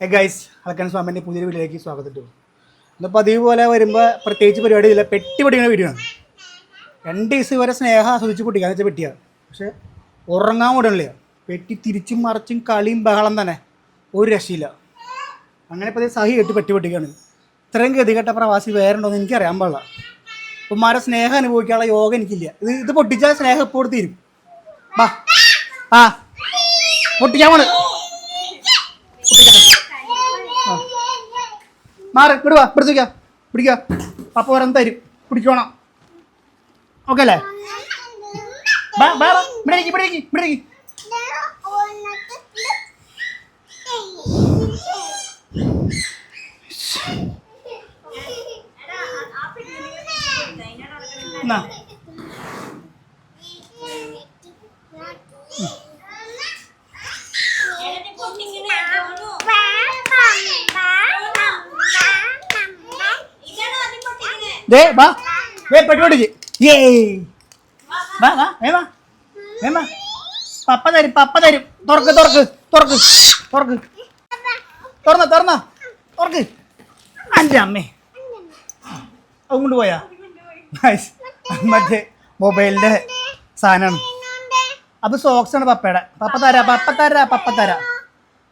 Hey guys അളക്കൻ സ്വാമിന്റെ പുതിയൊരു വീഡിയോയിലേക്ക് സ്വാഗതം ഇട്ടു ഇന്ന് അതേപോലെ പോലെ വരുമ്പോൾ പ്രത്യേകിച്ച് പരിപാടി ഇല്ല പെട്ടി പഠിക്കുന്ന വീഡിയോ ആണ്. രണ്ട് ദിവസം വരെ സ്നേഹം ആസ്വദിച്ച് പൊട്ടിക്കുക എന്ന് വെച്ചാൽ പെട്ടിയാണ് പക്ഷേ ഉറങ്ങാൻ വിടണില്ല. പെട്ടി തിരിച്ചും മറിച്ചും കളിയും ബഹളം തന്നെ. ഒരു രക്ഷയില്ല. അങ്ങനെ ഇപ്പോൾ സഹി കെട്ടി പെട്ടി പൊട്ടിക്കാണ്. ഇത്രയും ഗതികെട്ട പ്രവാസി വേറെ ഉണ്ടോയെന്ന് എനിക്കറിയാൻ പാടില്ല. ഉമ്മാരെ സ്നേഹം അനുഭവിക്കാനുള്ള യോഗ എനിക്കില്ല. ഇത് ഇത് പൊട്ടിച്ചാൽ സ്നേഹം എപ്പോഴും തീരും. വാ ആ. പൊട്ടിക്കാൻ പോണ് മാറി ഇങ്ങോട്ട് വാ പിടിച്ചിക്ക പിടിക്ക പപ്പ വരം തരും. പിടിച്ചോണം ഓക്കെ അല്ലേ. ഇവിടെ ഇവിടെ ഇവിടെ ദേ ബാ ദേ പെട്ടി പൊട്ടിച്ച് ഏ വാ വാ വേ വാ. വേ വാ. പപ്പ തരും പപ്പ തരും. തുറക്ക് തുറക്ക് തുറക്ക് തുറക്ക്. തുറന്ന തുറന്ന. തുറക്ക്. എന്റെ അമ്മേ. അതുകൊണ്ട് പോയാ? മറ്റേ മൊബൈലിന്റെ സാധനമാണ്. അത് സോക്സ് ആണ് പപ്പയുടെ. പപ്പ തരാ പപ്പ തരാ പപ്പ തരാ.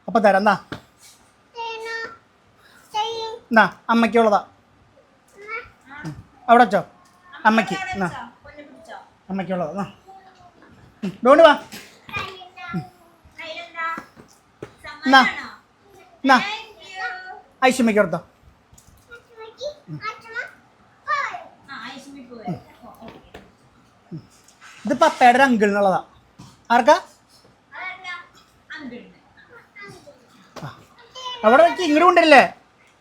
പപ്പ തരാ എന്നാ. എന്നാ അമ്മയ്ക്കുള്ളതാ. അവിടെ വെച്ചോ. അമ്മയ്ക്ക്. എന്നാ അമ്മയ്ക്കുള്ളതാ. എന്നാ ഡോണ്ട് വാ. എന്നാ എന്നാ ഐശ്വമ്മയ്ക്ക് കൊടുത്തോ. ഇത് പപ്പയുടെ ഒരു അങ്കിളിനുള്ളതാ ആർക്കാ? ആ. അവിടെ വെച്ച് ഇങ്ങോട്ട് കൊണ്ടില്ലേ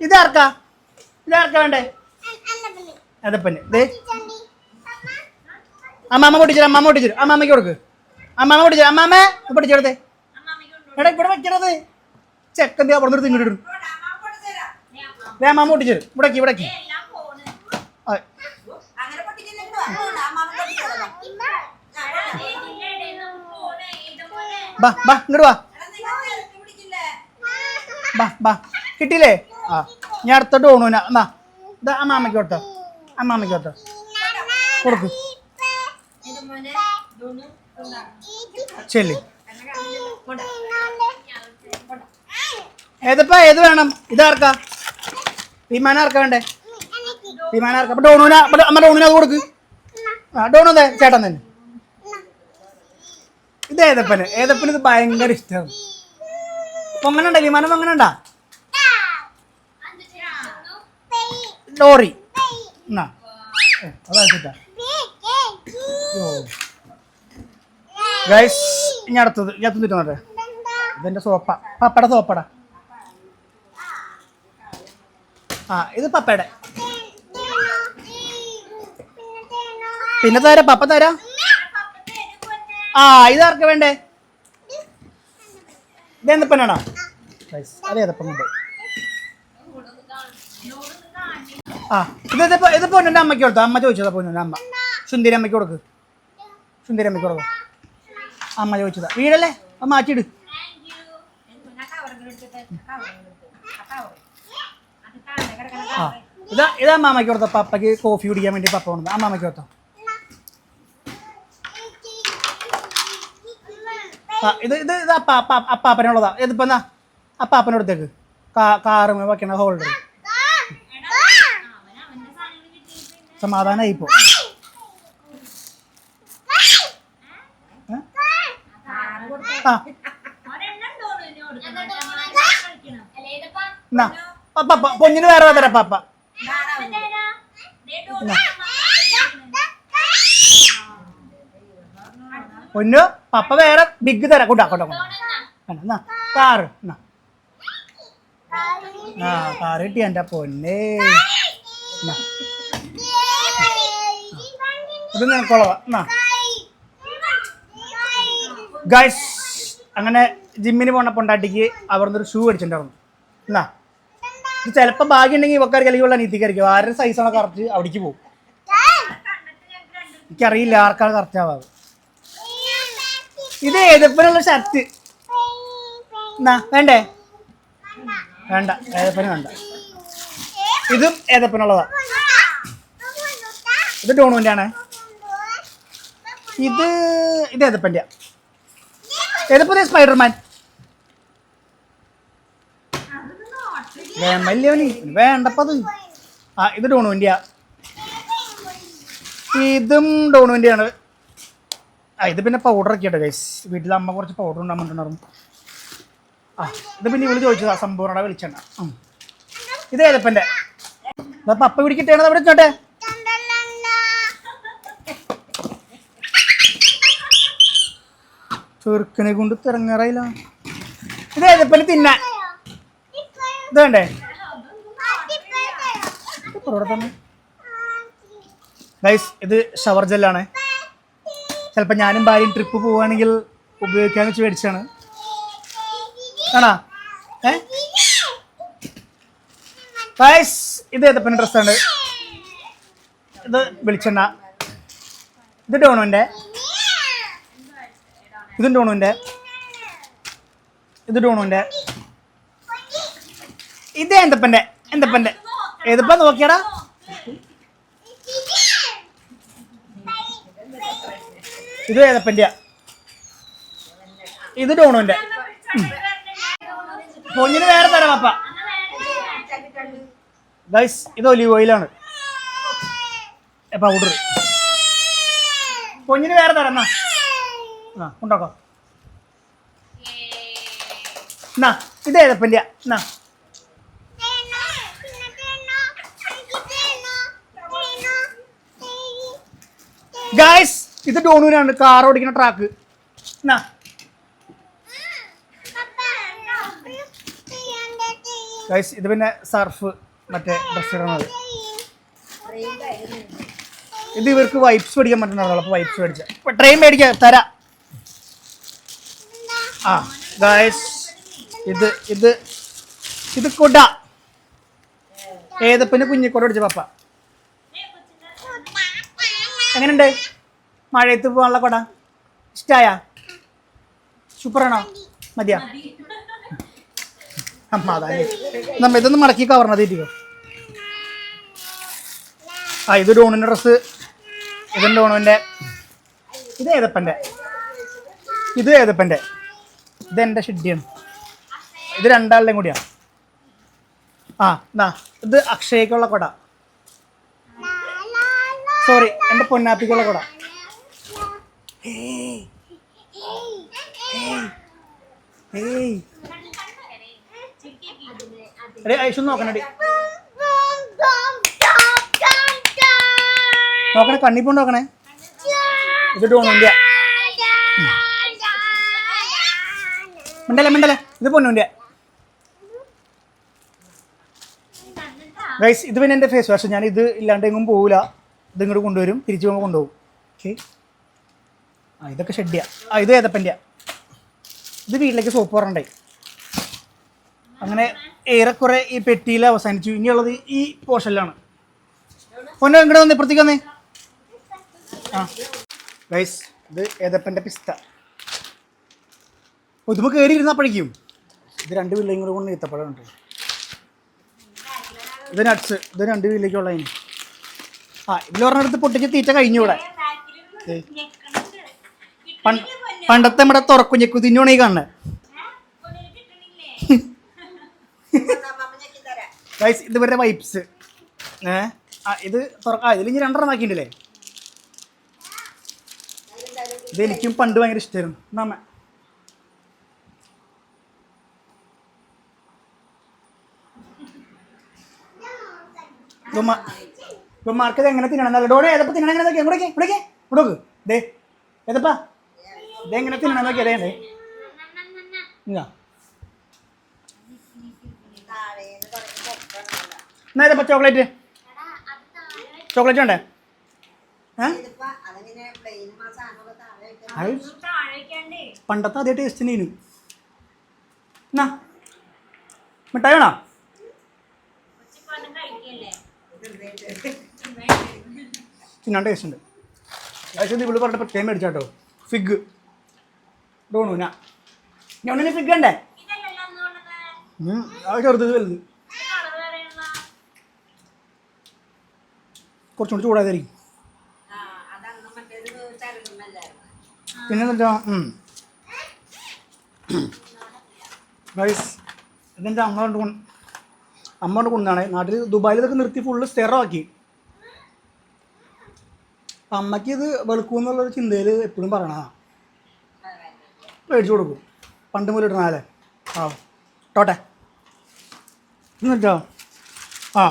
ഇതാർക്കാ? ഇതാർക്കാ വേണ്ടേ? അതപ്പന് ദേ. അമ്മാമ്മ പൊട്ടിച്ചു അമ്മാമ്മ പൊട്ടിച്ചു അമ്മാമ്മയ്ക്ക് കൊടുക്ക്. അമ്മാമ്മ പൊട്ടിച്ചു അമ്മാമ്മ പൊട്ടിച്ചെടുത്തേ എടാ ഇവിടെ വെക്കണത്. ചെക്കന്റെ നിന്ന് ഇങ്ങോട്ട് ഇടും. ദേ അമ്മാമ്മ പൊട്ടിച്ചു ഇവിടേക്ക് ഇവിടേക്ക് ബാ ബാ ഇങ്ങോട്ട് വാ. ബാ ബാ. കിട്ടിയില്ലേ? ആ. ഞാൻ അടുത്തോട്ട് പോകണു എന്നാ അമ്മാമ്മയ്ക്ക് കൊടുത്തോ. അമ്മാമ്മയ്ക്ക് കൊടുത്തോ കൊടുക്ക്. ഏതപ്പാ ഏത് വേണം? ഇതാർക്കാ? വിമാനം ആർക്കാ വേണ്ടേ? വിമാനം ആർക്കാ? അപ്പൊ ഡോണുന അമ്മ ഡോണുന അത് കൊടുക്ക്. ആ ഡോണു ചേട്ടൻ തന്നെ. ഇത് ഏതപ്പന്? ഏതപ്പന് ഇത് ഭയങ്കര ഇഷ്ടമാണ് പൊങ്ങനുണ്ട വിമാനം പൊങ്ങനുണ്ടാ ലോറി. എന്നാ അതാ ഗൈസ് ഇനി അടുത്തത് ഞാൻ തിന്നിട്ട് നോട്ടെ ഇതെന്റെ സോപ്പ പപ്പട സോപ്പടാ ആ ഇത് പപ്പയുടെ പിന്നെ തരാ പപ്പ തരാ ആ ഇതാർക്ക് വേണ്ടേ ഇതെന്തപ്പനാണോ ഗൈസ് അതെ അതപ്പം കൊണ്ട് ആ ഇതിപ്പോ ഇത് അമ്മയ്ക്ക് കൊടുത്തു? അമ്മ ചോദിച്ചതാ പൊന്നിന്റെ അമ്മ. സുന്ദരി അമ്മയ്ക്ക് കൊടുക്ക്. സുന്ദരി അമ്മയ്ക്ക് കൊടുക്കും. അമ്മ ചോദിച്ചതാ. വീടല്ലേ? അത് മാറ്റിയിട്. ആ. ഇതാ ഇതാ അമ്മാമ്മയ്ക്ക് കൊടുത്തോ. പപ്പയ്ക്ക് കോഫി കുടിക്കാൻ വേണ്ടി പപ്പ കൊണ്ടു അമ്മാമ്മയ്ക്ക് കൊടുത്തോ. ആ ഇത് ഇത് ഇത് അപ്പ അപ്പ അപ്പാപ്പനുള്ളതാ ഇതിപ്പോ എന്നാ അപ്പാപ്പനെടുത്തേക്ക് കാ കാറ് വെക്കണ ഹോൾഡർ സമാധാനമായി പോ? ആ. എന്നാ പൊന്നിന് വേറെ തരാം പാപ്പ. പൊന്നു പപ്പ വേറെ ബിഗ് തരാം. കൊണ്ടാ കൊണ്ടാ കൊണ്ടാ. കാറ് ആ കാറ് കിട്ടി എന്റെ പൊന്നേ. ഇത് കൊളവാ ഗൈസ് അങ്ങനെ ജിമ്മിന് പോണ പൊണ്ടാട്ടിക്ക് അവിടുന്ന് ഒരു ഷൂ അടിച്ചിട്ടുണ്ടായിരുന്നു എന്നാ. ഇത് ചിലപ്പോൾ ഭാഗ്യം ഉണ്ടെങ്കിൽ ഇവക്കാർക്ക് അല്ലെങ്കിൽ ഉള്ള നീത്തിക്കായിരിക്കും ആരുടെ സൈസാണ് കറക്റ്റ് അവിടേക്ക് പോകും. എനിക്കറിയില്ല ആർക്കാണ് കറക്റ്റ് ആവാറ്. ഇത് ഏതപ്പനുള്ള ഷർട്ട് എന്നാ വേണ്ടേ? വേണ്ട ഏതപ്പന വേണ്ട. ഇതും ഏതപ്പനുള്ളതാ. ഇത് ടോണുവിന്റെ ആണ് ഇത് ഇത് ഏതപ്പന്റെ ഏതപ്പന്റെ സ്പൈഡർമാൻ? വലിയവന് വേണ്ടപ്പത്. ആ ഇത് ഡോണുവിന്റെ ഇതും ഡോണുവിന്റെ ആണ് ആ ഇത് പിന്നെ പൗഡർ ഒക്കെ ഉണ്ട് ഗൈസ് വീട്ടിൽ അമ്മ കുറച്ച് പൗഡർ ഉണ്ടാകാൻ ഉണ്ടാകുന്നുണ്ടായിരുന്നു. ആ ഇത് പിന്നെ ഇവൾ ചോദിച്ചതാ സംഭവം വെളിച്ചെണ്ണ. ഇത് ഏതപ്പന്റെ അപ്പം പപ്പ പിടിക്കിട്ടേണത് അവിടെ ചോട്ടെ ചെറുക്കനെ കൊണ്ട് തിറങ്ങാറായില്ല ഇത് ഏതപ്പനെ ഇത് വേണ്ടേ? ഗൈസ് ഇത് ഷവർ ജെല്ലാണ് ചിലപ്പോൾ ഞാനും ഭാര്യയും ട്രിപ്പ് പോവുകയാണെങ്കിൽ ഉപയോഗിക്കാന്ന് വെച്ച് മേടിച്ചാണ് ആണോ? ഏ? ഗൈസ് ഇത് ഏതപ്പന്റെ ഡ്രസ്സാണ് ഇത് വെളിച്ചെണ്ണ. ഇത് ഡോണുവിന്റെ ഇതും ഡോണുവിന്റെ ഇത് ഡോണുവിന്റെ ഇത് എന്തപ്പന്റെ? എന്തപ്പന്റെ? ഏതപ്പ നോക്കിയടാ? ഇത് ഏതപ്പന്റെ ഇത് ഡോണുവിന്റെ പൊന്നിന് വേറെ തരാം പാപ്പ ഗൈസ് ഇത് ഒലിവ് ഓയിലാണ്. പൗഡർ പൊന്നിന് വേറെ തരാം എന്നാ. ആ ഉണ്ടാക്കോ. എന്നാ ഇത് ഏതപ്പന്റെ എന്നാ ഗൈസ് ഇത് ഡോണൂരാണ് കാർ ഓടിക്കുന്ന ട്രാക്ക് എന്നാ ഗൈസ് ഇത് പിന്നെ സർഫ് മറ്റേ ഡ്രസ് ഇടണത് ഇത് ഇവർക്ക് വൈപ്സ് മേടിക്കാൻ പറ്റുന്നതാണ്. അപ്പോൾ വൈപ്സ് മേടിച്ച. ട്രെയിൻ മേടിക്കാം തരാം. ആ ഗായസ് ഇത് ഇത് ഇത് കൊട. ഏതപ്പന് കുഞ്ഞിക്കൊട അടിച്ച പപ്പ? എങ്ങനെയുണ്ട്? മഴയത്ത് പോകാനുള്ള കൊട? ഇഷ്ടായ? സൂപ്പറാണോ? മതിയാ? അമ്മ അതാ നമ്മ ഇതൊന്ന് മടക്കി കവർന്നത് ഇരിക്കോ ആ ഇത് ഡോണിന്റെ ഡ്രസ്സ് ഇതും ഡോണുവിന്റെ ഇത് ഏതപ്പന്റെ ഇത് ഏതപ്പന്റെ ഇത് എന്റെ ഷിഡിയാണ് ഇത് രണ്ടാളുടെയും കൂടിയാണ്. ആ എന്നാ ഇത് അക്ഷയക്കുള്ള കൊട. സോറി എന്റെ പൊന്നാപ്പിക്കുള്ള കൊട. നോക്കണടി. നോക്കണേ കണ്ണിപ്പോ നോക്കണേ ഇത് ഡോണുന്റെ മിണ്ടല്ലേ മിണ്ടല്ലേ? ഇത് പൊന്നുന്റെ ഗൈസ് ഇത് പിന്നെ എന്റെ ഫേസ് വാഷ് ഞാൻ ഇത് ഇല്ലാണ്ട് എങ്ങും പോവില്ല ഇത് ഇങ്ങോട്ട് കൊണ്ടുവരും. തിരിച്ചു പോകുമ്പോൾ കൊണ്ടുപോകും. ഓക്കെ ആ ഇതൊക്കെ ഷെഡിയാ ആ ഇത് ഏതപ്പന്റെ ഇത് വീട്ടിലേക്ക് സോപ്പ് പറഞ്ഞേ അങ്ങനെ ഏറെക്കുറെ ഈ പെട്ടിയിൽ അവസാനിച്ചു. ഇനിയുള്ളത് ഈ പോർഷനിലാണ്. പൊന്നോ ഇങ്ങോട്ട് വന്ന് ഇപ്പുറത്തേക്ക് വന്നേ. ആ. ഗൈസ് ഇത് ഏതപ്പന്റെ പിസ്ത. ഇതിപ്പോൾ കയറി ഇരുന്നപ്പോഴേക്കും ഇത് രണ്ട് വീട്ടിലേക്കും കൂടെ കൊണ്ട് ഈത്തപ്പഴമുണ്ട് ഇത് നട്ട്സ് ഇത് രണ്ട് വീട്ടിലേക്കുള്ള ഇനി. ആ ഇതിൽ പറഞ്ഞടുത്ത് പൊട്ടിച്ച് തീറ്റ കഴിഞ്ഞു ഇവിടെ. പണ്ടത്തെ നമ്മുടെ തുറക്കുഞ്ഞെക്കു തിന്നോണീ കാണുന്നത് ഗൈസ് ഇത് ഇവരുടെ വൈപ്സ് ഏ? ആ ഇത് തുറക്ക ഇതിൽ ഇനി രണ്ടെണ്ണം ആക്കിയിട്ടില്ലേ? ഇത് എനിക്കും പണ്ട് ഭയങ്കര ഇഷ്ടമായിരുന്നു നമ്മ ഇപ്പം മാർക്കത് എങ്ങനെ തിന്നണം ഡോടെ ഏതപ്പോ തിന്നണം എങ്ങനെ നോക്കിയാ? ഇവിടേക്ക് ഇവിടേക്ക് ഇവിടേക്ക് ദേ ഏതപ്പാ? ഇത് എങ്ങനെ തിന്നണം നോക്കിയാ. അതേ എന്നാ ഏതപ്പാ ചോക്ലേറ്റ്? ചോക്ലേറ്റ് വേണ്ടേ? പണ്ടത്തെ അതേ ടേസ്റ്റ് തന്നെയാണ് എന്നാ മിഠായി വേണോ? പിന്നെ ടേസ്റ്റ് ഉണ്ട്. ഇവിടെ പറഞ്ഞപ്പോൾ ടൈം അടിച്ചാട്ടോ ഫിഗ് ഡോണൂന ഞാൻ. ഫിഗ് ഉണ്ടേ ആ ചെറുത് വലുത്. കുറച്ചുകൂടി ചൂടായതായിരിക്കും. പിന്നെ എന്താ? ഗൈസ് ഇതെന്താ? അങ്ങനെ അമ്മ കൊണ്ട് കൊണ്ടാണ് നാട്ടിൽ ദുബായിൽ ഇതൊക്കെ നിർത്തി ഫുള്ള് സ്റ്റെറാക്കി. അപ്പം അമ്മയ്ക്ക് ഇത് വെളുക്കും എന്നുള്ളൊരു ചിന്തയിൽ എപ്പോഴും പറയണതാണ് മേടിച്ചു കൊടുക്കും. പണ്ട് മുതൽ ഇടണാലേ ആ ടോട്ടെ എന്നിട്ടോ ആ.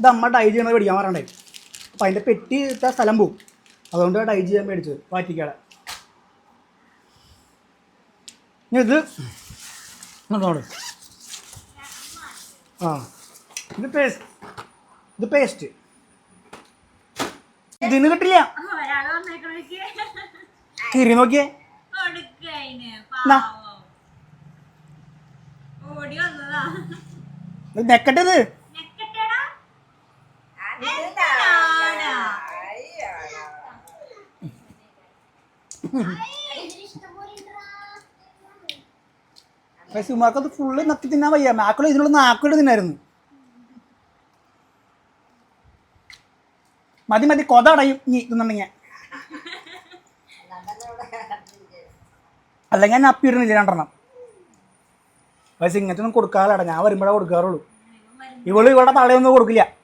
ഇത് അമ്മ ഡൈ ചെയ്യണത് മേടിക്കാൻ പറയണ്ടേ അപ്പം അതിന്റെ പെട്ടി ഇട്ട സ്ഥലം പോവും. അതുകൊണ്ട് ഡൈ ചെയ്യാൻ മേടിച്ചത് വാറ്റിക്കാടെ. ഇത് നോട് ആ. ഇത് പേസ്റ്റ് ഇത് പേസ്റ്റ് ഇതിന് കിട്ടില്ല. തിരി നോക്കിയേ. നെക്കട്ടത്. Mm-hmm. പക്ഷേ ഉമാർക്ക് അത് ഫുള്ള് നക്കി തിന്നാൻ വയ്യ. മാക്കളോ ഇതിനുള്ള നാക്കളോട് തിന്നായിരുന്നു. മതി മതി കൊത അടയും. നീ തിന്നുണ്ടെങ്കിൽ അല്ലെങ്കിൽ ഞാൻ അപ്പി ഇടുന്നില്ല രണ്ടെണ്ണം. പക്ഷെ ഇങ്ങനത്തെ ഒന്നും കൊടുക്കാറില്ല. ഞാൻ വരുമ്പോഴേ കൊടുക്കാറുള്ളൂ. ഇവൾ ഇവളുടെ തളയൊന്നും കൊടുക്കില്ല.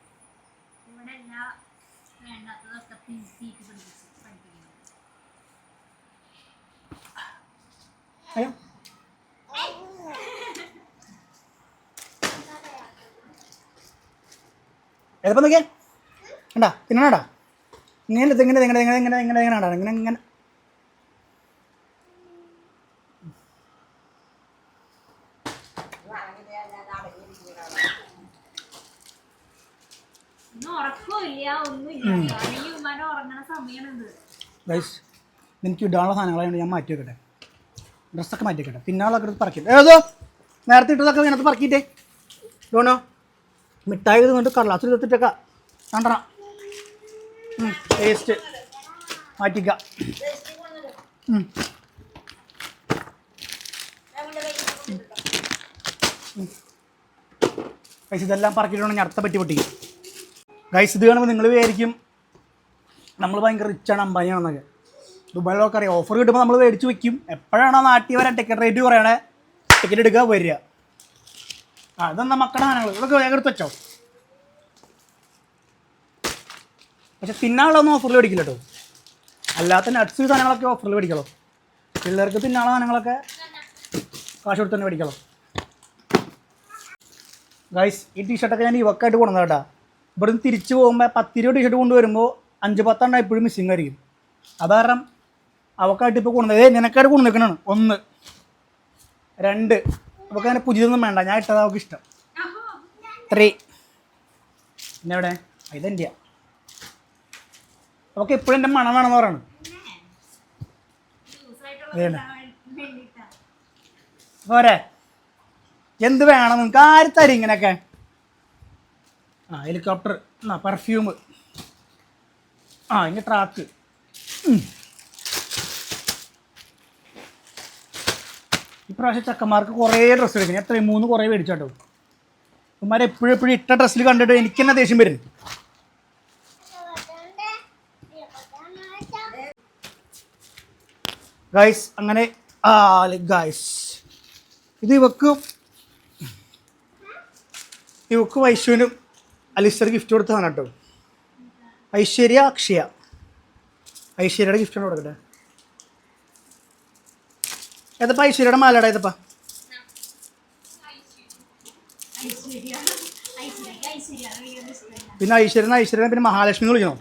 ഇതിപ്പോൾ നോക്കിയേ. കണ്ടാ? തിന്നണടാ ഇങ്ങനെ ഇങ്ങനെ ഇങ്ങനെ ഇങ്ങനെ ഇങ്ങനെ ഇങ്ങനെ ഇങ്ങനെ ഉണ്ടാ ഇങ്ങനെ ഇങ്ങനെ. എനിക്ക് ഇടാനുള്ള സാധനങ്ങളായത് ഞാൻ മാറ്റി വെക്കട്ടെ. ഡ്രസ്സൊക്കെ മാറ്റി വെക്കട്ടെ. പിന്നാളൊക്കെ എടുത്ത് ഏതോ? നേരത്തെ ഇട്ടതൊക്കെ ഇതിനകത്ത് പറക്കിയിട്ടേ. ഡോണോ മിഠായി കൊണ്ട് കറല അച്ഛൻ എടുത്തിട്ടേക്കാം കണ്ടണ ടേസ്റ്റ് മാറ്റിക്ക. ഗൈസ് ഇതെല്ലാം പറക്കിയിട്ടുണ്ടെങ്കിൽ അടുത്ത പറ്റി പൊട്ടിക്കും ഗൈസ് ഇത് കാണുമ്പോൾ നിങ്ങൾ വിചാരിക്കും നമ്മൾ ഭയങ്കര റിച്ചാണ് അമ്പാനിയാണെന്നൊക്കെ ദുബായിലൊക്കെ അറിയാം. ഓഫർ കിട്ടുമ്പോൾ നമ്മൾ മേടിച്ച് വെക്കും. എപ്പോഴാണോ നാട്ടിൽ വരാൻ ടിക്കറ്റ് റേറ്റ് പറയണേ ടിക്കറ്റ് എടുക്കുക വരിക. ആ ഇതെന്നാ മക്കളുടെ സാധനങ്ങൾ ഇതൊക്കെ വേഗം വെച്ചോ. പക്ഷെ തിന്നാളൊന്നും ഓഫറിൽ മേടിക്കില്ല കേട്ടോ അല്ലാത്ത നട്സ് സാധനങ്ങളൊക്കെ ഓഫറിൽ മേടിക്കലോ? പിള്ളേർക്ക് തിന്നാനുള്ള സാധനങ്ങളൊക്കെ കാശ് കൊടുത്ത് തന്നെ മേടിക്കലോ? ഗൈസ് ഈ ടീഷർട്ടൊക്കെ ഞാൻ ഇവക്കായിട്ട് കൊണ്ടുവന്നത് കേട്ടാ ഇവിടുന്ന് തിരിച്ചു പോകുമ്പോൾ പത്തിരുപത് ടീഷർട്ട് കൊണ്ടുവരുമ്പോൾ അഞ്ച് പത്തെണ്ണം എപ്പോഴും മിസ്സിങ് ആയിരിക്കും. അത് കാരണം അവക്കായിട്ട് ഇപ്പോൾ കൊണ്ടുവന്നത് ഏ നിനക്കായിട്ട് കൊണ്ടു നിൽക്കണതാണ് ഒന്ന്. രണ്ട്. അവൾക്ക് അങ്ങനെ പുതിയതൊന്നും വേണ്ട. ഞാൻ ഇട്ടത് അവൾക്ക് ഇഷ്ടം. ത്രീ പിന്നെ എവിടെ? ഇതെന്റെ അവൾക്ക് എപ്പോഴും എന്റെ മണം വേണമെന്ന് പറയണം. പോരെ. എന്ത് വേണം? നിങ്ങൾക്ക് ആര് തരും ഇങ്ങനെയൊക്കെ? ആ ഹെലികോപ്റ്റർ ആ പെർഫ്യൂം ആ ഇനി ട്രാക്ക് ഇപ്രാവശ്യം ചക്കന്മാർക്ക് കുറേ ഡ്രസ്സ് എടുക്കണം എത്രയും മൂന്ന് കുറേ മേടിച്ചാട്ടോ ഉമ്മാരെ എപ്പോഴും എപ്പോഴും ഇട്ട ഡ്രസ്സിൽ കണ്ടിട്ട് എനിക്ക് തന്നെ ദേഷ്യം വരും. ഗൈസ് അങ്ങനെ ആ ഗൈസ് ഇത് ഇവക്ക് ഇവക്ക് വൈശുവിനും അലിസ്റ്റർ ഗിഫ്റ്റ് കൊടുത്തതാണ് കേട്ടോ. ഐശ്വര്യ അക്ഷയ. ഐശ്വര്യയുടെ ഗിഫ്റ്റാണ് കൊടുക്കട്ടെ. ഏതപ്പാ ഐശ്വര്യയുടെ മാലയുടെ ഏതപ്പാ? ഐശ്വര്യ ഐശ്വര്യ ഐശ്വര്യ പിന്നെ ഐശ്വര്യനെ ഐശ്വര്യനെ പിന്നെ മഹാലക്ഷ്മി എന്ന് വിളിക്കണം?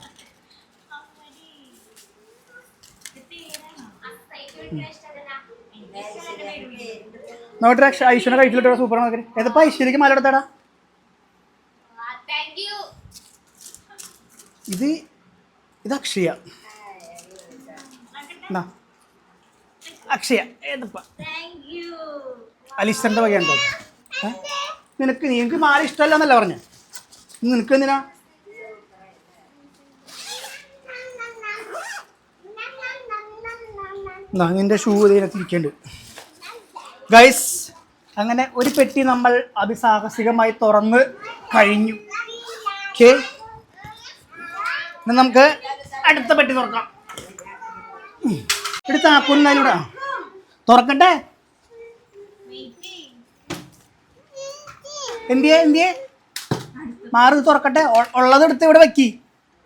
നോട്ടെ ഐശ്വര്യ കഴിച്ചിട്ട് സൂപ്പർ മാർക്കറ്റ് ഏതപ്പാ ഐശ്വര്യക്ക് മാല എടുത്താടാ? ഇത് ഇത് അക്ഷയ. എന്നാ അക്ഷയ ഏതപ്പാ? അലിസ്റ്ററിന്റെ വകയുണ്ടോ? നിനക്ക് നിനക്ക് മാല ഇഷ്ടമല്ല എന്നല്ല പറഞ്ഞ? നിനക്ക് എന്തിനാ? നിന്റെ ഷൂ ഇതിനകത്ത് ഇരിക്കുന്നുണ്ട്. ഗൈസ് അങ്ങനെ ഒരു പെട്ടി നമ്മൾ അതിസാഹസികമായി തുറന്ന് കഴിഞ്ഞു. ഓക്കെ? നമുക്ക് അടുത്ത പെട്ടി തുറക്കാം. എടുത്ത ആക്കൂലിലൂടെ തുറക്കട്ടെ? എന്തിയെ എന്തിയെ? മാറി തുറക്കട്ടെ. ഉള്ളത് എടുത്ത് ഇവിടെ വെക്കി.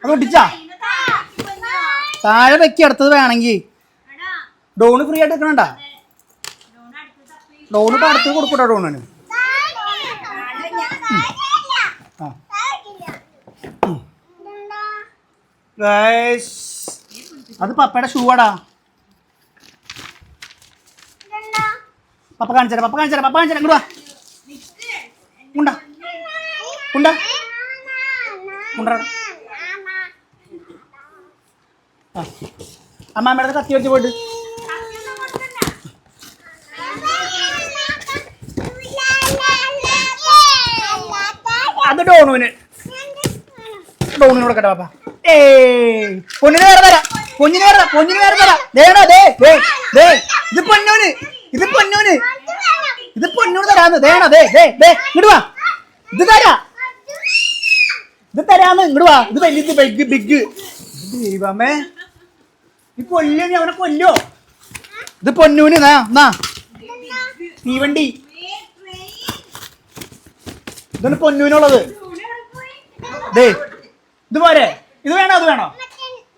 അത് ഒട്ടിച്ചാ താഴെ വെക്കി അടുത്തത് വേണമെങ്കിൽ. ഡോണ് ഫ്രീ ആയിട്ട് വെക്കണണ്ട ഡോണ് ഇപ്പം അടുത്ത് കൊടുക്കട്ടോ ഡോണിന് അത് പപ്പയുടെ ഷൂ ആടാ. പപ്പ കാണിച്ചാ പപ്പ കാണിച്ചാ പപ്പ കാണിച്ചാ ഇങ്ങോട്ട് വാ. ഉണ്ട. ഉണ്ട. ഉണ്ടടാ. ആ. അമ്മാമ്മയുടെ കത്തി വെച്ച് പോയിട്ട്. അത് ഡോണുവിന്. ഡോണിന് കൊടുക്കട്ടെ പാപ്പ. ഏ പൊന്നിന് വേറെ തരാം. പൊന്നിന് വേറെ പൊന്നിന് വേറെ തരാം. ദേണോ ദേ ദേ. ഇത് പൊന്നൂന്. ഇത് പൊന്നൂന്. ഇത് പൊന്നൂന് തരാന്ന്. ദേണ ദേ ദേ ദേ ഇടുവാ ഇത് തരാ. ഇത് തരാന്ന്. ഇടുവാ ഇത് വലിയ ബിഗ് ബിഗ് ദൈവമേ. ഈ കൊല്ലോ നീ അവനെ കൊല്ലോ. ഇത് പൊന്നൂന്. നാ. തീവണ്ടി. ഇതാണ് പൊന്നൂനുള്ളത്. ദേ ഇത് പോരെ. ഇത് വേണോ? അത് വേണോ?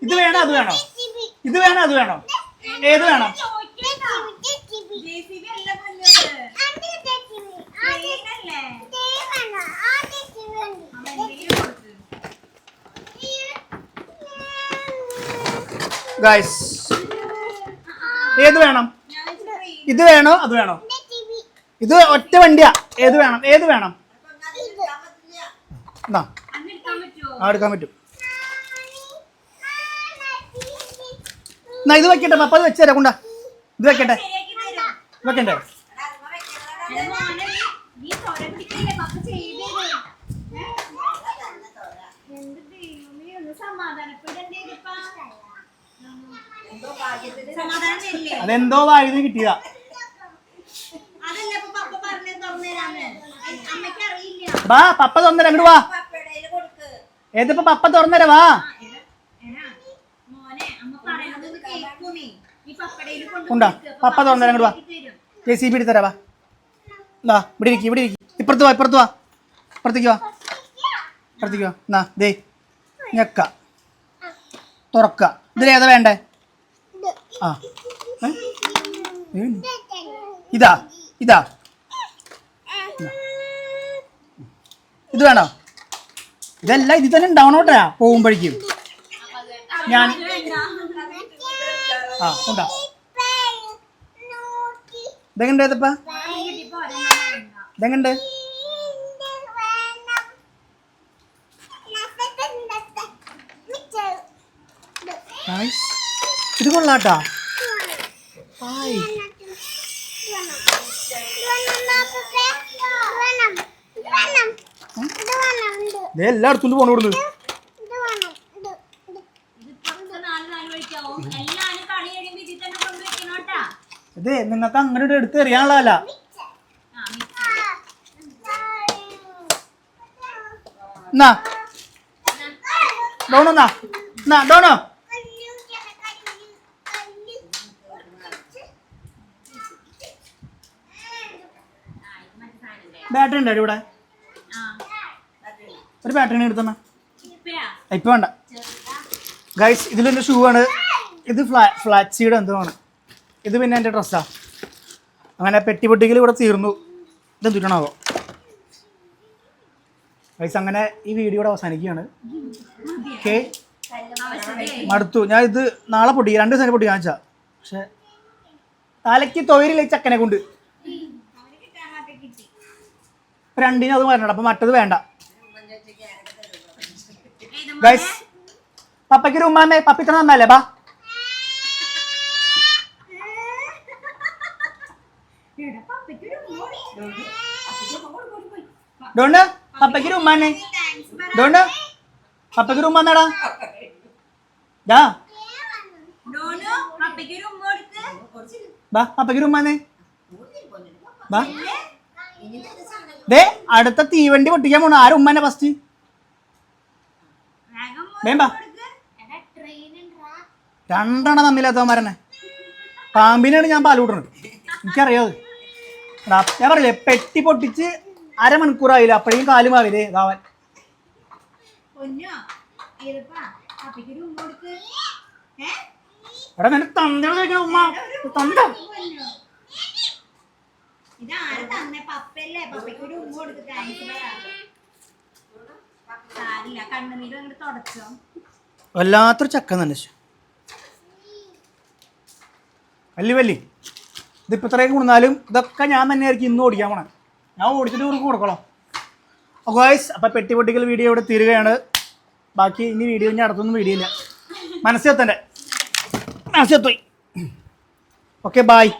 ഇത് വേണോ? അത് വേണോ? ഇത് വേണോ? അത് വേണോ? ഏത് വേണം? ഗൈസ് ഏത് വേണം? ഇത് വേണോ? അത് വേണോ? ഇത് ഒറ്റ വണ്ടിയാ. ഏത് വേണം? ഏത് വേണം? എന്നാ എടുക്കാൻ പറ്റും. എന്നാ ഇത് വെക്കട്ടെ പപ്പ അത് വെച്ചേരാ കൊണ്ടാ. ഇത് വെക്കട്ടെ. വെക്കണ്ടേ എടാ മോനെ നീ തൊര പിടിക്കില്ലേ പപ്പ ചെയ്തേ എന്ത് ദൈവമേ ഒന്ന് സമാധാനപ്പെടണ്ടേ ഇതിപ്പാ സമാധാനം തരില്ലേ അതെന്തോ വായുന്ന് കിട്ടിയതാ. വാ പപ്പ തുറന്നരാ അങ്ങോട്ട് വാ. ഏതിപ്പോ പപ്പ തുറന്നര വാ. ഉണ്ടോ? പപ്പ തുറന്നര അങ്ങോട്ട് വാ. ജെ സി ബി എടുത്തരാ വാ. വാ ഇവിടെ ഇരിക്കും ഇവിടെ ഇരിക്കും. ഇപ്പുറത്ത് വാ ഇപ്പുറത്ത് വാ. ഇപ്പുറത്തേക്ക് വാ. ഇപ്പുറത്തേക്ക് വാ. എന്നാ ദേ ഞെക്ക. തുറക്ക. ഇതിലേതാ വേണ്ടേ? ആ? ഇതാ ഇതാ. ഇത് വേണോ? ഇതെല്ലാം ഇത് തന്നെ ഉണ്ടാവണോട്ടാ പോകുമ്പോഴേക്കും. ഞാൻ ആ ഉണ്ടാ ഇതെങ്ങനെ ഏതപ്പാ? ഇതെങ്ങണ്ട് Nice. ഇത് കൊള്ളാട്ടാ. എല്ലായിടത്തും പോണ ഇവിടുന്ന്. ഇത് നിങ്ങൾക്ക് അങ്ങനെ എടുത്ത് എറിയാനുള്ളതല്ല എന്നാ? ഡോണോ എന്നാ ഡോണോ? ബാറ്ററി ഉണ്ടോ ഇവിടെ? ഒരു ബാറ്ററി എടുത്തമ്മ ഇപ്പൊ വേണ്ട. ഗൈസ് ഇതിലെന്റെ ഷൂ ആണ്. ഇത് ഫ്ലാ ഫ്ലാറ്റ് സീഡ് എന്തോ ആണ്. ഇത് പിന്നെ എന്റെ ഡ്രസ്സാ അങ്ങനെ പെട്ടി പൊട്ടിക്കൽ ഇവിടെ തീർന്നു. ഇതെന്തിട്ടാണാവോ ഗൈസ് അങ്ങനെ ഈ വീഡിയോ ഇവിടെ അവസാനിക്കുകയാണ്. ഓക്കെ മടുത്തു. ഞാൻ ഇത് നാളെ പൊട്ടിക്കുക രണ്ട് ദിവസം പൊട്ടിക്കാൻ കാണിച്ചാ പക്ഷെ തലയ്ക്ക് തൊഴിലില്ല ചക്കനെ കൊണ്ട് ഇപ്പൊ രണ്ടിനും അത് വരണം. അപ്പൊ മറ്റത് വേണ്ട. ഗൈസ് പപ്പയ്ക്ക് ഒരു ഉമ്മാമേ പപ്പ ഇത്ര നന്നല്ലേ ബാ. ഡോണ്ട് പപ്പയ്ക്ക് ഒരു ഉമ്മാനെ ഡോണ്ട് പപ്പയ്ക്ക് ഒരു ഉമ്മാന്നാടാ ഡാ. ബാ പപ്പയ്ക്ക് ഒരു ഉമ്മാനെ ബാ. ദേ അടുത്ത തീവണ്ടി പൊട്ടിക്കാൻ പോണു. ആരും ഉമ്മനെ ഫസ്റ്റ് വേഗം വേം വരണെ എടാ ട്രെയിൻ ഉണ്ടാ രണ്ടെണ്ണം തമ്മിലാത്തവന്മാരനെ പാമ്പിനാണ് ഞാൻ പാലൂട്ടുന്നത് എനിക്കറിയാതെ ഞാൻ പറയില്ലേ പെട്ടി പൊട്ടിച്ച് അരമണിക്കൂറായില്ല? അപ്പോഴേക്കും കാൽ മാറിയില്ലേ? ഇതാവൻ എടാ നിന്റെ തന്തയോട് ചോദിക്കണം ഉമ്മ. തന്ത പൊന്നോ ഇതാരെ തന്നെ പപ്പയല്ലേ പപ്പയ്ക്ക് ഒരു ഉമ്മ കൊടുത്തിട്ടാണ് സാരില്ല. കണ്ണുനീര് അങ്ങോട്ട് തുടച്ചോ. വല്ലാത്തൊരു ചക്ക തന്നെ വല്ലി വല്ലി ഇതിപ്പോൾ ഇത്രയൊക്കെ കൊടുന്നാലും ഇതൊക്കെ ഞാൻ തന്നെ ആയിരിക്കും ഇന്ന് ഓടിക്കാൻ പോണേ. ഞാൻ ഓടിച്ചിട്ട് ഇവർക്ക് കൊടുക്കണം. ഗോയ്സ് അപ്പോൾ പെട്ടി പൊട്ടിക്കൽ വീഡിയോ ഇവിടെ തീരുകയാണ്. ബാക്കി ഇനി വീഡിയോ ഇനി അടുത്തൊന്നും വീഡിയോ ഇല്ല. മനസ്സിലെത്തണ്ടേ? മനസ്സിലെത്തോയി ഓക്കെ ബായ്